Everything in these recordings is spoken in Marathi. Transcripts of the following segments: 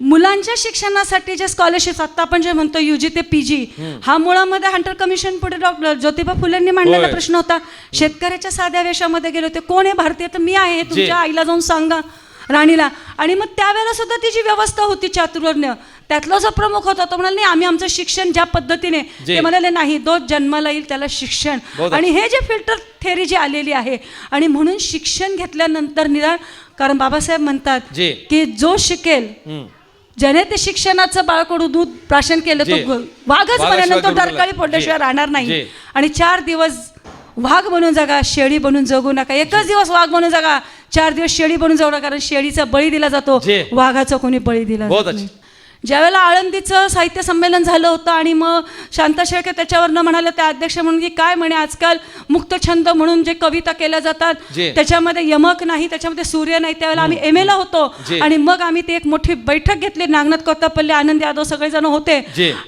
मुलांच्या शिक्षणासाठी जे स्कॉलरशिप आता आपण जे म्हणतो युजी ते पीजी हा मुळामध्ये हंटर कमिशन पुढे डॉक्टर ज्योतिबा फुलेंनी मांडलेला होय. प्रश्न होता. शेतकऱ्याच्या साध्या वेशामध्ये गेले होते. कोण आहे भारतीय? तर मी आहे. तुमच्या आईला जाऊन सांगा राणीला. आणि मग त्यावेळेला सुद्धा ती जी व्यवस्था होती चातुर्वर्ण्य त्यातला जो प्रमुख होता तो म्हणाला नाही आम्ही आमचं शिक्षण ज्या पद्धतीने जे. ते म्हणाले नाही तो जन्माला येईल त्याला शिक्षण. बहुत आणि हे जे फिल्टर थेरी जी आलेली आहे आणि म्हणून शिक्षण घेतल्यानंतर निदान कारण बाबासाहेब म्हणतात जे. की जो शिकेल हम्म. ज्याने ते शिक्षणाचं बाळकडू दूध प्राशन केलं जे. तो वाघच वाघाशिवाय तो. डरकाळी पडल्याशिवाय जे. राहणार नाही जे. आणि चार दिवस वाघ बनून जगा शेळी बनून जगू नका एकच दिवस वाघ बनून जगा चार दिवस शेळी बनून जगू नका कारण शेळीचा बळी दिला जातो जे. वाघाचा कोणी बळी दिला बहुत जात अच्छे. नाही. ज्यावेळेला आळंदीचं साहित्य संमेलन झालं होतं आणि मग शांता शेळके त्याच्यावरनं म्हणाले त्या अध्यक्ष म्हणून की काय म्हणे आजकाल मुक्त छंद म्हणून जे कविता केल्या जातात जे. त्याच्यामध्ये यमक नाही त्याच्यामध्ये सूर्य नाही त्यावेळेला आम्ही एम एला होतो जे. आणि मग आम्ही ती एक मोठी बैठक घेतली नागनाथ कोत्तापल्ली आनंद यादव सगळेजण होते.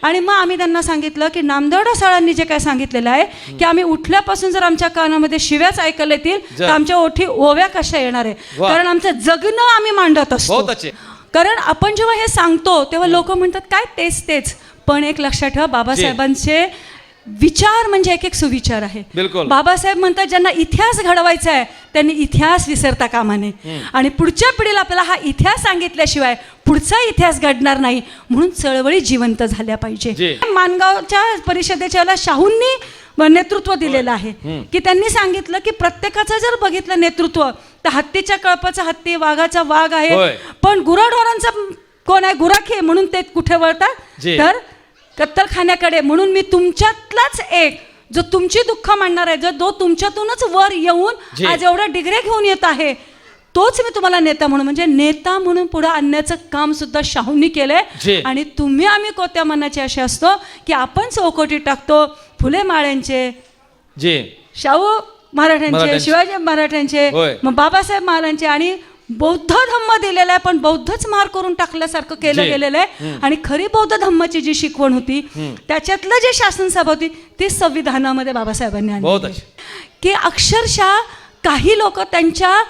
आणि मग आम्ही त्यांना सांगितलं की नामदेवडा साळांनी जे काय सांगितलेलं आहे की आम्ही उठल्यापासून जर आमच्या कानामध्ये शिव्याच ऐकल्या येतील तर जर. आमच्या ओठी ओव्या कशा येणार आहे वा. कारण आमचं जगणं आम्ही मांडत असतो बहुत अच्छे कारण आपण जेव्हा हे सांगतो तेव्हा लोक म्हणतात काय तेच तेच. पण एक लक्षात ठेवा बाबासाहेबांचे विचार म्हणजे एक एक सुविचार आहे. बिलकुल. बाबासाहेब म्हणतात ज्यांना इतिहास घडवायचा आहे त्यांनी इतिहास विसरता कामा नये. आणि पुढच्या पिढीला आपल्याला हा इतिहास सांगितल्याशिवाय पुढचा इतिहास घडणार नाही म्हणून चळवळी जिवंत झाल्या. पाहिजे. मानगावच्या परिषदेच्या वेळेला शाहूंनी नेतृत्व दिलेलं आहे. की त्यांनी सांगितलं की प्रत्येकाचं जर बघितलं नेतृत्व तर हत्तीच्या कळपाचा हत्ती वाघाचा वाघ आहे होय. पण गुराढोरांचा कोण आहे गुराखी आहे म्हणून ते कुठे वळतात जे. तर कत्तलखान्याकडे म्हणून मी तुमच्यातलाच एक जो तुमची दुःख मांडणार आहे जो जो तुमच्यातूनच वर येऊन जे. आज एवढ्या डिग्र्या घेऊन येत आहे तोच मी तुम्हाला नेता म्हणून म्हणजे नेता म्हणून पुढे आणण्याचं काम सुद्धा शाहूंनी जे. केलंय आणि तुम्ही आम्ही कोत्या मनाचे असे असतो की आपण चौकटी टाकतो फुले माळ्यांचे जे शाहू मराठ्यांचे मराठ्यांचे. शिवाजी मराठ्यांचे होय. मग बाबासाहेब महाराजांचे आणि बौद्ध धम्म दिलेला आहे पण बौद्धच मार करून टाकल्यासारखं केलं जे. गेलेलं आहे आणि खरी बौद्ध धम्माची जी शिकवण होती त्याच्यातलं जे शासनसभा होती ती संविधानामध्ये बाबासाहेबांनी आणली बहुत अच्छे की अक्षरशः काही लोक त्यांच्या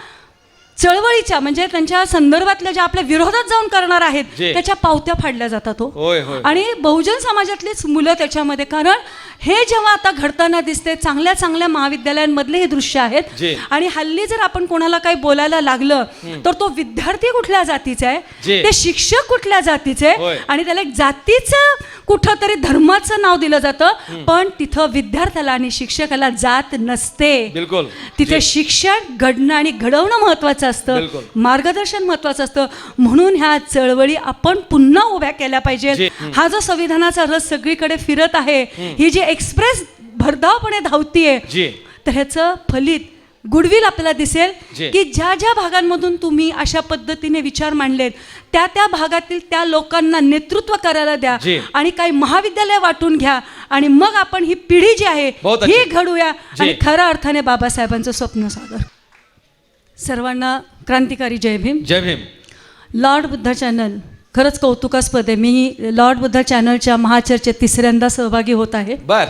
चळवळीच्या म्हणजे त्यांच्या संदर्भातल्या ज्या आपल्या विरोधात जाऊन करणार आहेत जे. त्याच्या पावत्या फाडल्या जातात हो होय होय आणि बहुजन समाजातलीच मुलं त्याच्यामध्ये कारण हे जेव्हा आता घडताना दिसते चांगल्या चांगल्या महाविद्यालयांमधले हे दृश्य आहेत. आणि हल्ली जर आपण कोणाला काही बोलायला लागलं तर तो विद्यार्थी कुठल्या जातीचा आहे. ते शिक्षक कुठल्या जातीचे. आणि त्याला एक जातीचं कुठं तरी धर्माचं नाव दिलं जातं पण तिथं विद्यार्थ्याला आणि शिक्षकाला जात नसते बिलकुल तिथे. शिक्षण घडणं आणि घडवणं महत्वाचं असतं. मार्गदर्शन महत्वाचं असतं म्हणून ह्या चळवळी आपण पुन्हा उभ्या केल्या पाहिजेत. हा जो संविधानाचा रस सगळीकडे फिरत आहे ही जी एक्सप्रेस भरधावपणे धावतीये जे. तर ह्याचं फलित गुडविल आपल्याला दिसेल जे. की ज्या ज्या भागांमधून तुम्ही अशा पद्धतीने विचार मांडलेत त्या त्या भागातील त्या लोकांना नेतृत्व करायला द्या जे. आणि काही महाविद्यालय वाटून घ्या आणि मग आपण ही पिढी जी आहे बहुत ही अच्छे. घडूया जे. आणि खऱ्या अर्थाने बाबासाहेबांचं स्वप्न सागर सर्वांना क्रांतिकारी जय भीम जय भीम लॉर्ड बुद्धा चॅनल खरंच कौतुकास्पद आहे मी लॉर्ड बुद्धा चॅनलच्या महाचर्चेत तिसऱ्यांदा सहभागी होत आहे बर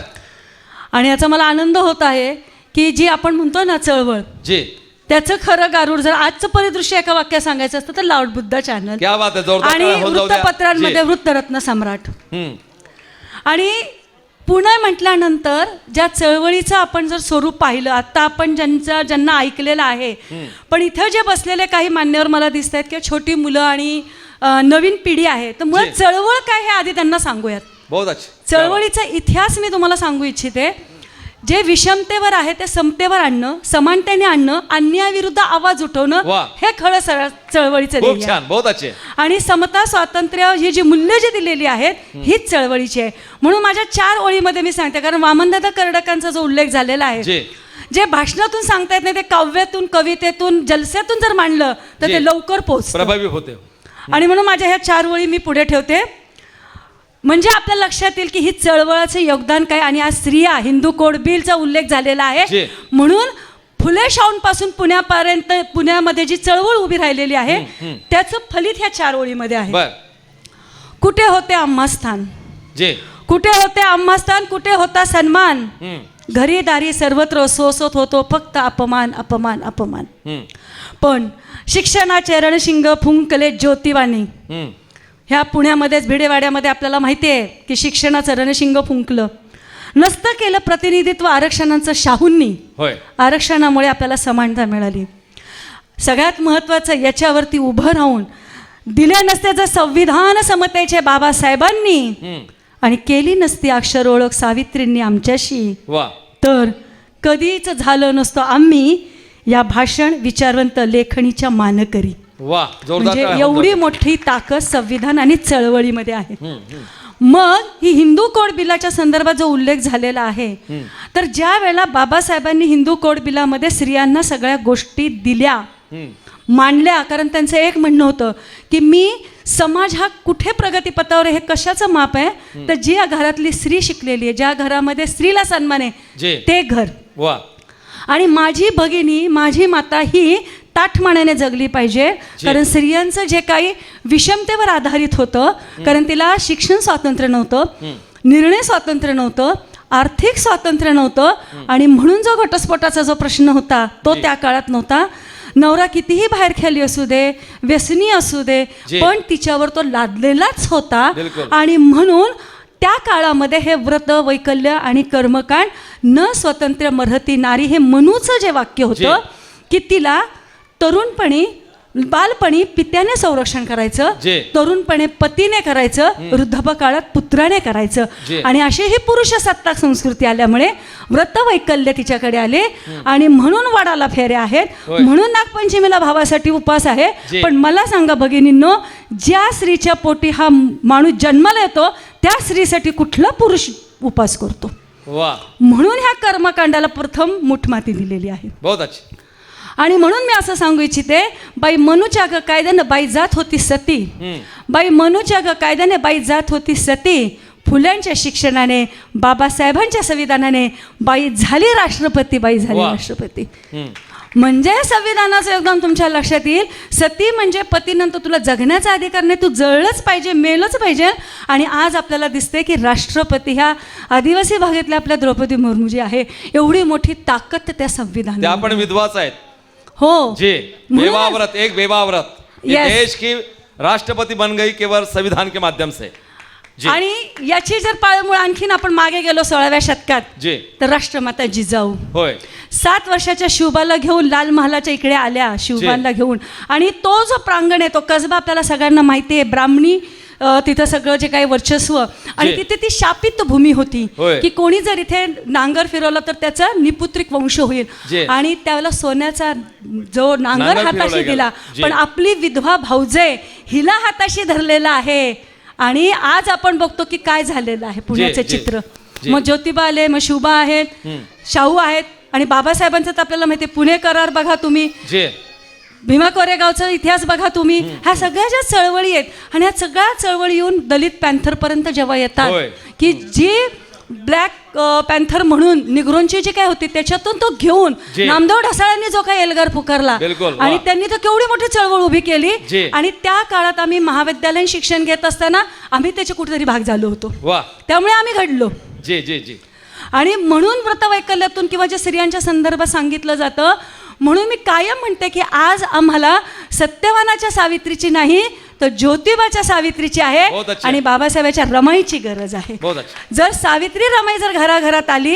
आणि याचा मला आनंद होत आहे की जी आपण म्हणतो ना चळवळ जे त्याचं खरं गारूड जर आजचं परिदृश्य एका वाक्यात सांगायचं असतं तर लॉर्ड बुद्धा चॅनल आणि. वृत्तपत्रांमध्ये. वृत्तरत्न सम्राट. आणि पुणे म्हटल्यानंतर ज्या चळवळीचं आपण जर स्वरूप पाहिलं आता आपण ज्यांचं ज्यांना ऐकलेलं आहे पण इथं जे बसलेले काही मान्यवर मला दिसत आहेत किंवा छोटी मुलं आणि नवीन पिढी आहे तर मुळात. चळवळ काय हे आधी त्यांना सांगूयात. बहुत अच्छे. चळवळीचा इतिहास मी तुम्हाला सांगू इच्छिते. जे विषमतेवर आहे ते समतेवर आणणं समानतेने आणणं अन्यायाविरुद्ध आवाज उठवणं वा. हे खरं सरळ चळवळीचं ध्येय खूप आहे. छान बहुत अच्छे आणि समता स्वातंत्र्य ही जी मूल्य जी दिलेली आहेत हीच चळवळीची आहे म्हणून माझ्या चार ओळीमध्ये मी सांगते कारण वामनदादा कर्डकांचा जो उल्लेख झालेला आहे जे. जे भाषणातून सांगता येत नाही ते काव्यातून कवितेतून जलस्यातून जर मांडलं तर जे. ते लवकर पोहोच प्रभावी होते आणि म्हणून माझ्या ह्या चार ओळी मी पुढे ठेवते म्हणजे आपल्या लक्षात येईल की ही चळवळाचं योगदान काय आणि आज स्त्रिया हिंदू कोड बिलचा उल्लेख झालेला आहे. म्हणून फुले शाहूंपासून पुण्यापर्यंत पुण्यामध्ये जी चळवळ उभी राहिलेली आहे त्याचं फलित ह्या चार ओळीमध्ये आहे. कुठे होते आम्हा स्थान? जे. कुठे होते आम्हा स्थान? कुठे होता सन्मान. घरी दारी सर्वत्र सोसत होतो फक्त अपमान अपमान अपमान. पण शिक्षणाचे रणशिंग फुंकले ज्योतिवानी हम्म. ह्या पुण्यामध्येच भिडेवाड्यामध्ये आपल्याला माहिती आहे की शिक्षणाचं रणशिंग फुंकलं. नसतं केलं प्रतिनिधित्व आरक्षणाचं शाहूंनी. होय. आरक्षणामुळे आपल्याला समानता मिळाली. सगळ्यात महत्त्वाचं याच्यावरती उभं राहून दिल्या नसत्या जर संविधान समतेचे बाबासाहेबांनी. आणि केली नसती अक्षर ओळख सावित्रींनी आमच्याशी वा. तर कधीच झालं नसतं आम्ही या भाषण विचारवंत लेखणीच्या मानकरी. वा म्हणजे. एवढी मोठी ताकद संविधान आणि चळवळीमध्ये आहे. मग ही हिंदू कोड बिलाच्या संदर्भात जो उल्लेख झालेला आहे तर ज्या वेळेला बाबासाहेबांनी हिंदू कोड बिलामध्ये स्त्रियांना सगळ्या गोष्टी दिल्या. मांडल्या कारण त्यांचं एक म्हणणं होतं की मी समाज हा कुठे प्रगतीपथावर हे कशाचं माप आहे तर जी घरातली स्त्री शिकलेली आहे ज्या घरामध्ये स्त्रीला सन्मान आहे ते घर वा आणि माझी भगिनी माझी माता ही ताठमाण्याने जगली पाहिजे. कारण स्त्रियांचं जे काही विषमतेवर आधारित होतं कारण तिला शिक्षण स्वातंत्र्य नव्हतं निर्णय स्वातंत्र्य नव्हतं आर्थिक स्वातंत्र्य नव्हतं आणि म्हणून जो घटस्फोटाचा जो प्रश्न होता तो. त्या काळात नव्हता नवरा कितीही बाहेर खेळली असू दे व्यसनी असू दे. पण तिच्यावर तो लादलेलाच होता. आणि म्हणून त्या काळामध्ये हे व्रत वैकल्य आणि कर्मकांड न स्वतंत्र मरहती नारी हे मनूचं जे वाक्य होतं. की तिला तरुणपणी बालपणी पित्याने संरक्षण करायचं. तरुणपणे पतीने करायचं वृद्धाप काळात पुत्राने करायचं. आणि अशी ही पुरुष सत्ताक संस्कृती आल्यामुळे व्रत वैकल्य तिच्याकडे आले. आणि म्हणून वाडाला फेऱ्या आहेत. म्हणून नागपंचमीला भावासाठी उपवास आहे. पण मला सांगा भगिनींनो ज्या स्त्रीच्या पोटी हा माणूस जन्माला येतो त्या स्त्रीसाठी कुठला पुरुष उपास करतो? म्हणून ह्या कर्मकांडाला प्रथम मुठमाती दिलेली आहे. बहुत अच्छी. आणि म्हणून मी असं सांगू इच्छिते बाई मनूच्या ग कायद्यानं बाई जात होती सती. बाई मनूच्या ग कायद्याने बाई जात होती सती. फुल्यांच्या शिक्षणाने बाबासाहेबांच्या संविधानाने बाई झाली राष्ट्रपती बाई झाली. राष्ट्रपती. म्हणजे संविधानाचं योगदान तुमच्या लक्षात येईल. सती म्हणजे पतीनंतर तुला जगण्याचा अधिकार नाही तू जळलंच पाहिजे मेलच पाहिजे. आणि आज आपल्याला दिसते की राष्ट्रपती ह्या आदिवासी भागातल्या आपल्या द्रौपदी मुर्मू जी आहे. एवढी मोठी ताकद त्या त्या संविधान पण विधवाच आहेत. हो. जे बेवावरत एक बेवावरत. Yes. देश की राष्ट्रपति बन गई केवल संविधान के माध्यम से. जी. आणि याची जर पाळमुळ आणखीन आपण मागे गेलो सोळाव्या शतकात जे. तर राष्ट्रमाता जिजाऊ होय. सात वर्षाच्या शिवबाला घेऊन लाल महालाच्या इकडे आल्या शिवबाला घेऊन. आणि तो जो प्रांगण आहे तो कसबा आपल्याला सगळ्यांना माहिती आहे ब्राह्मणी तिथं सगळं जे काही वर्चस्व आणि. तिथे ती शापित भूमी होती. की कोणी जर इथे नांगर फिरवलं तर त्याचा निपुत्रिक वंश होईल. आणि त्यावेळेला सोन्याचा जो नांगर हाताशी दिला. पण आपली विधवा भाऊजे हिला हाताशी धरलेला आहे आणि आज आपण बघतो की काय झालेलं आहे पुण्याचं. चित्र. मग ज्योतिबा आले मग शुभा आहेत शाहू आहेत आणि बाबासाहेबांचं तर आपल्याला माहिती आहे, पुणे करार बघा तुम्ही भीमा कोरेगावचा इतिहास बघा तुम्ही ह्या सगळ्या ज्या चळवळी आहेत आणि ह्या सगळ्या चळवळी येऊन दलित पॅन्थरपर्यंत जेव्हा येतात. की जी ब्लॅक पॅन्थर म्हणून निग्रोंची जी काय होती त्याच्यातून तो घेऊन. नामदेव ढसाळांनी जो काही एल्गार पुकारला आणि. त्यांनी तर केवढी मोठी चळवळ उभी केली. आणि त्या काळात आम्ही महाविद्यालयीन शिक्षण घेत असताना आम्ही त्याचे कुठेतरी भाग झालो होतो त्यामुळे आम्ही घडलो जे जे जे आणि म्हणून व्रतवैकल्यातून किंवा जे स्त्रियांच्या संदर्भात सांगितलं जातं म्हणून मी कायम म्हणते की आज आम्हाला सत्यवानाच्या सावित्रीची नाही तर ज्योतिबाच्या सावित्रीची आहे. आणि बाबासाहेबाच्या रमाईची गरज आहे. जर सावित्री रमाई जर घराघरात आली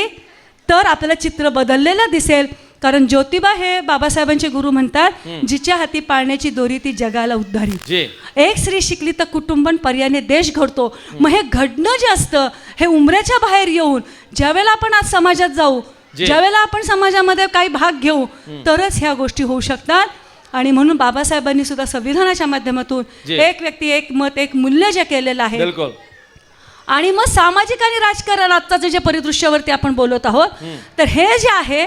तर आपल्याला चित्र बदललेलं दिसेल. कारण ज्योतिबा हे बाबासाहेबांचे गुरु म्हणतात जिच्या हाती पाळण्याची दोरी ती जगाला उद्धारी. एक स्त्री शिकली तर कुटुंबन पर्यायाने देश घडतो. मग हे घडणं जे असतं हे उमऱ्याच्या बाहेर येऊन ज्यावेळेला आपण आज समाजात जाऊ. ज्यावेळेला आपण समाजामध्ये काही भाग घेऊ तरच ह्या गोष्टी होऊ शकतात. आणि म्हणून बाबासाहेबांनी सुद्धा संविधानाच्या माध्यमातून. एक व्यक्ती एक मत एक मूल्य जे केलेलं आहे. आणि मग सामाजिक आणि राजकारण आत्ताचं जे परिदृश्यावरती आपण बोलत आहोत तर हे जे आहे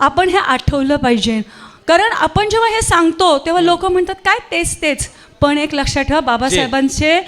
आपण हे आठवलं पाहिजे. कारण आपण जेव्हा हे सांगतो तेव्हा लोक म्हणतात काय तेच तेच. पण एक लक्षात ठेवा बाबासाहेबांचे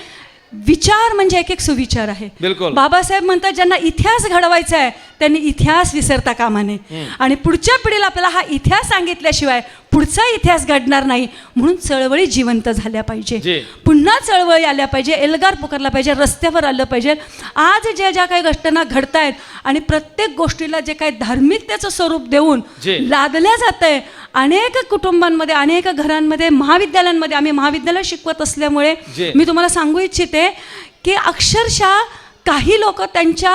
विचार म्हणजे एक एक सुविचार आहे. बिलकुल. बाबासाहेब म्हणतात ज्यांना इतिहास घडवायचा आहे त्यांनी इतिहास विसरता कामा नये. आणि पुढच्या पिढीला आपल्याला हा इतिहास सांगितल्याशिवाय पुढचा इतिहास घडणार नाही म्हणून चळवळी जिवंत झाल्या. पाहिजे पुन्हा चळवळी आल्या पाहिजे एल्गार पुकारला पाहिजे रस्त्यावर आलं पाहिजे आज ज्या ज्या काही घटना घडतायत आणि प्रत्येक गोष्टीला जे काही धार्मिकतेचं स्वरूप देऊन. लादल्या जात आहे अनेक कुटुंबांमध्ये अनेक घरांमध्ये महाविद्यालयांमध्ये आम्ही महाविद्यालय शिकवत असल्यामुळे. मी तुम्हाला सांगू इच्छिते की अक्षरशः काही लोक त्यांच्या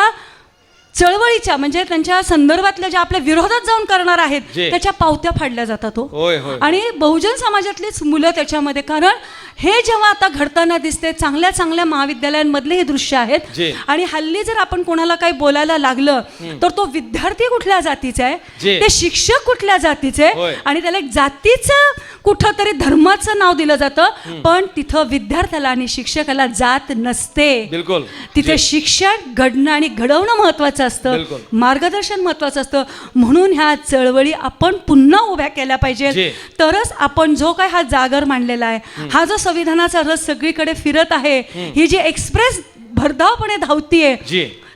चळवळीच्या म्हणजे त्यांच्या संदर्भातल्या ज्या आपल्या विरोधात जाऊन करणार आहेत जी. त्याच्या पावत्या फाडल्या जातात हो. होय होय. आणि बहुजन समाजातलीच मुलं त्याच्यामध्ये कारण हे जेव्हा आता घडताना दिसते चांगल्या चांगल्या महाविद्यालयांमधले हे दृश्य जी. आहेत आणि हल्ली जर आपण कोणाला काही बोलायला लागलं तर तो विद्यार्थी कुठल्या जातीचा आहे? जी. ते शिक्षक कुठल्या जातीचे होय. आणि त्याला एक जातीचं कुठंतरी धर्माचं नाव दिलं जातं. पण तिथं विद्यार्थ्याला आणि शिक्षकाला जात नसते. बिलकुल. तिथे शिक्षण घडणं आणि घडवणं महत्वाचं बिलकुल. असतं मार्गदर्शन महत्वाचं असतं. म्हणून ह्या चळवळी आपण पुन्हा उभ्या केल्या. पाहिजे तरच आपण जो काय हा जागर मांडलेला आहे हा जो संविधानाचा रस सगळीकडे फिरत आहे ही जी एक्सप्रेस भरधावपणे धावतीये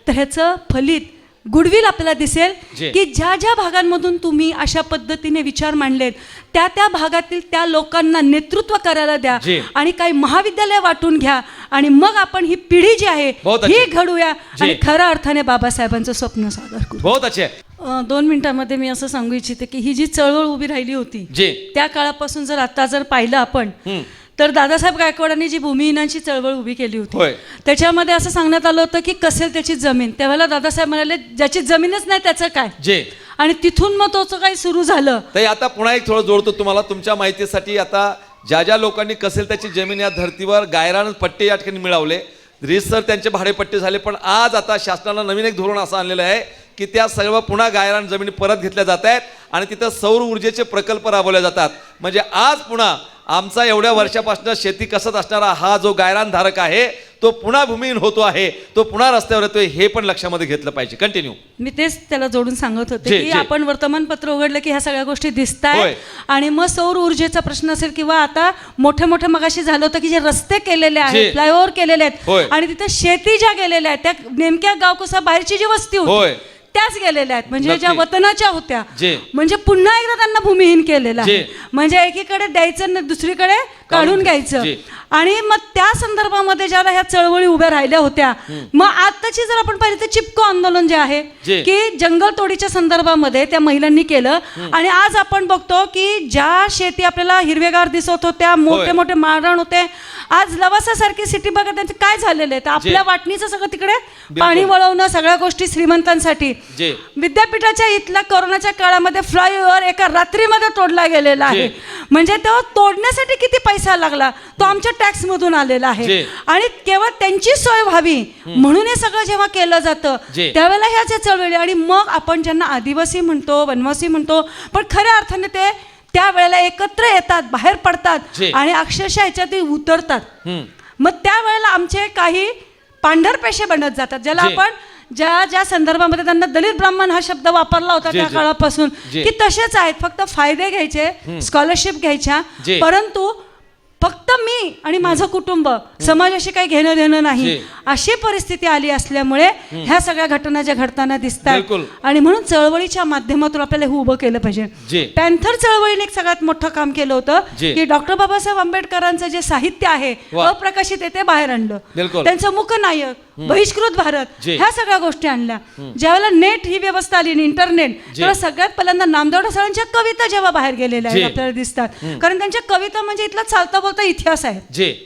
तर ह्याचं फलित गुडविल आपल्याला दिसेल जी. की ज्या ज्या भागांमधून तुम्ही अशा पद्धतीने विचार मांडलेत त्या त्या भागातील त्या लोकांना नेतृत्व करायला द्या जी. आणि काही महाविद्यालय वाटून घ्या आणि मग आपण ही पिढी जी आहे बहुत ही. घडूया जी. आणि खऱ्या अर्थाने बाबासाहेबांचं स्वप्न सादर करू बहुत अच्छे अं, दोन मिनिटांमध्ये मी असं सांगू इच्छिते की ही जी चळवळ उभी राहिली होती जी त्या काळापासून जर आता जर पाहिलं आपण हम्म. तर दादासाहेब गायकवाडांनी जी भूमिहीनांची चळवळ उभी केली होती. त्याच्यामध्ये असं सांगण्यात आलं होतं की कसेल त्याची जमीन. त्यावेळेला दादासाहेब म्हणाले ज्याची जमीनच नाही त्याचं काय? जे. आणि तिथून मग तोच काही सुरू झालं. ताई आता पुन्हा एक थोडं जोडतो तुम्हाला तुमच्या माहितीसाठी आता ज्या ज्या लोकांनी कसेल त्याची जमीन या धर्तीवर गायरान पट्टे या ठिकाणी मिळवले. रीतसर त्यांचे भाडेपट्टे झाले पण आज आता शासनानं नवीन एक धोरण असं आणलेलं आहे की त्या सर्व पुन्हा गायरान जमिनी परत घेतल्या जात आहेत आणि तिथं सौर ऊर्जेचे प्रकल्प राबवले जातात. म्हणजे आज पुन्हा आमचा एवढ्या वर्षापासून शेती कसत असणारा हा जो गायरान धारक आहे तो पुन्हा भूमिहीन होतो आहे तो पुन्हा रस्त्यावर येतोय हे पण लक्षामध्ये घेतलं पाहिजे कंटिन्यू मी तेच त्याला जोडून सांगत होते जी, की जी. आपण वर्तमानपत्र उघडलं की ह्या सगळ्या गोष्टी दिसत होय. आणि मग सौर ऊर्जेचा प्रश्न असेल किंवा आता मोठे मोठे मगाशी झालं होतं की जे रस्ते केलेले जी. आहेत फ्लायओव्हर केलेले होय. आहेत आणि तिथे शेती ज्या गेलेल्या आहेत त्या नेमक्या गावकुसा बाहेरची जी वस्ती होय. त्याच गेलेल्या आहेत म्हणजे. ज्या वतनाच्या होत्या. म्हणजे पुन्हा एकदा त्यांना भूमिहीन केलेलं आहे. म्हणजे एकीकडे द्यायचं दुसरीकडे काढून घ्यायचं. जी. आणि मग त्या संदर्भामध्ये ज्याला ह्या चळवळी उभ्या राहिल्या होत्या मग आताची जर आपण पाहिलं तर चिपको आंदोलन जे आहे जी. की जंगल तोडीच्या संदर्भामध्ये त्या महिलांनी केलं. आणि आज आपण बघतो की ज्या शेती आपल्याला हिरवेगार दिसत होत्या मोठे. मोठे मारण होते आज लवासासारखी सिटी बघा त्यांचं काय झालेलं आहे? तर आपल्या वाटणीचं सगळं तिकडे पाणी वळवणं सगळ्या गोष्टी श्रीमंतांसाठी. जे. विद्यापीठाच्या इथल्या कोरोनाच्या काळामध्ये फ्लायओव्हर एका रात्रीमध्ये तोडला गेलेला आहे. म्हणजे तो तोडण्यासाठी किती पैसा लागला तो आमच्या टॅक्स मधून आलेला आहे. आणि केवळ त्यांची सोय व्हावी म्हणून हे सगळं जेव्हा केलं जातं. त्यावेळेला ह्या ज्या चळवळी आणि मग आपण ज्यांना आदिवासी म्हणतो वनवासी म्हणतो पण खऱ्या अर्थाने ते त्यावेळेला एकत्र येतात बाहेर पडतात. आणि अक्षरशः ह्याच्यात उतरतात. मग त्यावेळेला आमचे काही पांढरपेशे बनत जातात ज्याला. आपण ज्या ज्या संदर्भामध्ये त्यांना दलित ब्राह्मण हा शब्द वापरला होता त्या. काळापासून. की तसेच आहेत फक्त फायदे घ्यायचे स्कॉलरशिप घ्यायच्या. परंतु फक्त मी आणि माझं कुटुंब समाजाशी काही घेणं देणं नाही. अशी परिस्थिती आली असल्यामुळे ह्या सगळ्या घटना ज्या घडताना दिसतात. आणि म्हणून चळवळीच्या माध्यमातून आपल्याला हे उभं केलं. पाहिजे पॅन्थर चळवळीने एक सगळ्यात मोठं काम केलं होतं. की डॉक्टर बाबासाहेब आंबेडकरांचं जे साहित्य आहे. अप्रकाशित आहे ते बाहेर आणलं. त्यांचं मुकनायक बहिष्कृत भारत जे. ह्या सगळ्या गोष्टी आणल्या. ज्यावेळेला नेट ही व्यवस्था आली आणि इंटरनेट. तेव्हा सगळ्यात पहिल्यांदा नामदेव ढसाळांच्या कविता जेव्हा बाहेर गेलेल्या आहेत जे. आपल्याला दिसतात. कारण त्यांच्या कविता म्हणजे इथला चालता बोलता इतिहास आहे. जे.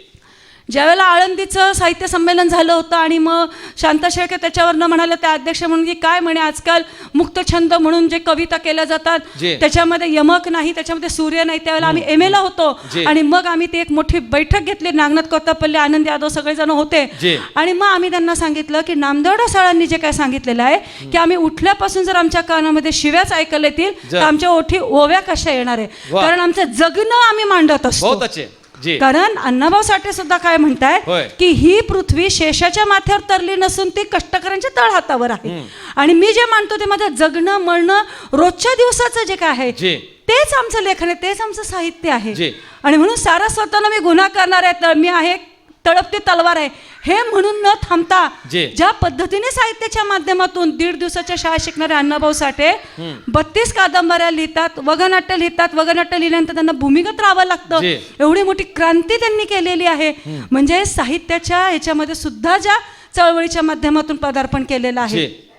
ज्यावेळेला आळंदीचं साहित्य संमेलन झालं होतं आणि मग शांता शेळके त्याच्यावरनं म्हणाले त्या अध्यक्ष म्हणून की काय म्हणे आजकाल मुक्तछंद म्हणून जे कविता केल्या जातात. त्याच्यामध्ये यमक नाही त्याच्यामध्ये सूर्य नाही त्यावेळेला आम्ही एम एला होतो. आणि मग आम्ही ती एक मोठी बैठक घेतली नागनाथ कोत्तापल्ले आनंद यादव सगळेजण होते. आणि मग आम्ही त्यांना सांगितलं की नामदेव ढसाळांनी जे काय सांगितलेलं आहे की आम्ही उठल्यापासून जर आमच्या कानामध्ये शिव्याच ऐकायला येतील. तर आमच्या ओठी ओव्या कशा येणार आहे. कारण आमचं जगणं आम्ही मांडत असतो कारण अण्णाभाऊ साठे सुद्धा काय म्हणताय. की ही पृथ्वी शेषाच्या माथ्यावर तरली नसून ती कष्टकऱ्यांच्या तळहातावर आहे आणि मी जे मानतो ते माझं जगणं मरणं रोजच्या दिवसाचं जे काय आहे. तेच आमचं लेखन आहे तेच आमचं साहित्य आहे. आणि म्हणून सारा स्वतःला मी गुन्हा करणार आहे तर मी आहे तळपती तलवार आहे. हे म्हणून न थांबता जे. ज्या पद्धतीने साहित्याच्या माध्यमातून दीड दिवसाच्या शाळा शिकणारे अण्णाभाऊ साठे बत्तीस कादंबऱ्या लिहितात वगनाट्य लिहितात वगनाट्य लिहिल्यानंतर त्यांना भूमिगत राहावं लागतं. जे. एवढी मोठी क्रांती त्यांनी केलेली आहे. म्हणजे साहित्याच्या ह्याच्यामध्ये सुद्धा ज्या चळवळीच्या माध्यमातून पदार्पण केलेलं आहे. जे.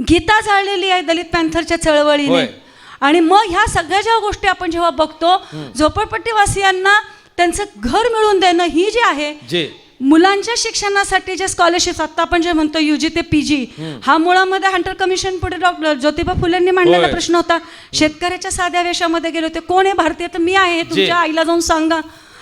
गीता जाळलेली आहे दलित पॅन्थरच्या चळवळीने. आणि मग ह्या सगळ्या ज्या गोष्टी आपण जेव्हा बघतो झोपडपट्टीवासियांना त्यांचं घर मिळवून देणं ही जी आहे जे मुलांच्या शिक्षणासाठी जे स्कॉलरशिप आता आपण जे म्हणतो युजी ते पीजी हा मुळामध्ये हंटर कमिशन पुढे डॉक्टर ज्योतिबा फुलेंनी मांडलेला. प्रश्न होता. शेतकऱ्याच्या साध्या वेशामध्ये गेले होते. कोण आहे भारतीय? तर मी आहे. तुमच्या आईला जाऊन सांगा.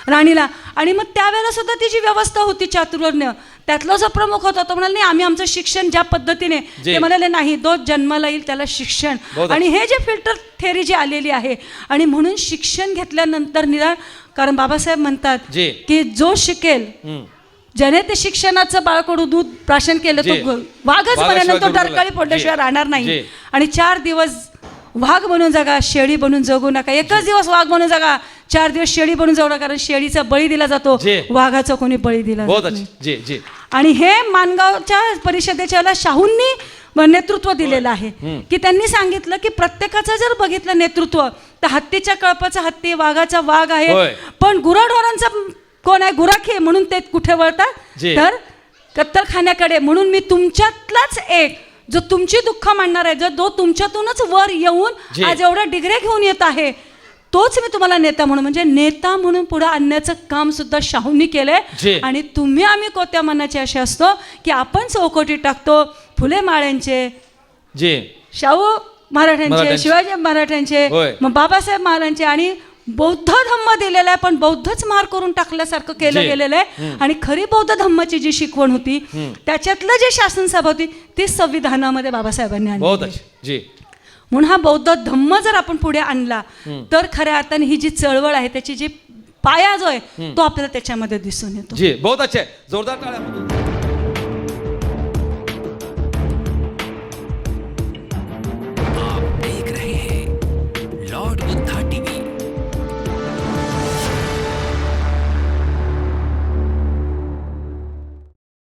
राणीला आणि मग त्यावेळेला सुद्धा ती जी व्यवस्था होती चातुर्वर्ण्य त्यातला जो प्रमुख होता तो म्हणाला नाही आम्ही आमचं शिक्षण ज्या पद्धतीने. ते म्हणाले नाही जो जन्माला येईल त्याला शिक्षण आणि हे जे फिल्टर थेरी जी आलेली आहे आणि म्हणून शिक्षण घेतल्यानंतर निदान कारण बाबासाहेब म्हणतात. की जो शिकेल. ज्याने ते शिक्षणाचं बाळकडू दूध प्राशन केलं तो वाघच वाघाशिवाय म्हणेल तो गरुडाला. डरकाळी फोडल्याशिवाय जे. राहणार नाही. आणि चार दिवस वाघ बनून जगा शेळी बनून जगू नका. एकच दिवस वाघ बनून जगा. चार दिवस शेळी बनून जगू नका कारण शेळीचा बळी दिला जातो. जे. वाघाचा कोणी बळी दिला बहुत जात अच्छे. नाही. जे जे. आणि हे मानगावच्या परिषदेच्या वेळेला शाहूंनी नेतृत्व दिलेलं आहे. की त्यांनी सांगितलं की प्रत्येकाचं जर बघितलं नेतृत्व तर हत्तीच्या कळपाचा हत्ती वाघाचा वाघ आहे. पण गुराढोरांचा कोण आहे? गुराखी म्हणून ते कुठे वळतात? जे. तर कत्तलखान्याकडे. म्हणून मी तुमच्यातलाच एक जो तुमची दुःख मांडणार आहे जो जो तुमच्यातूनच वर येऊन. आज एवढ्या डिग्रे घेऊन येत आहे तोच मी तुम्हाला नेता म्हणून म्हणजे नेता म्हणून पुढे आणण्याचं काम सुद्धा शाहूंनी. केलंय आणि तुम्ही आम्ही कोत्या मनाचे असे असतो की आपण चौकटी टाकतो फुले माळ्यांचे जे शाहू मराठ्यांचे. शिवाजी मराठ्यांचे. मग बाबासाहेब महाराजांचे आणि बौद्ध धम्म दिलेला आहे पण बौद्धच मार करून टाकल्यासारखं केलं जे. गेलेलं आहे. आणि खरी बौद्ध धम्माची जी शिकवण होती त्याच्यातलं जे शासन सभा होती ती संविधानामध्ये बाबासाहेबांनी आणली बहुत अच्छे. जे. म्हणून हा बौद्ध धम्म जर आपण पुढे आणला तर खऱ्या अर्थाने ही जी चळवळ आहे त्याची जी पाया जो आहे तो आपल्याला त्याच्यामध्ये दिसून येतो. जे. बहुत अच्छे. जोरदार टाळ्या.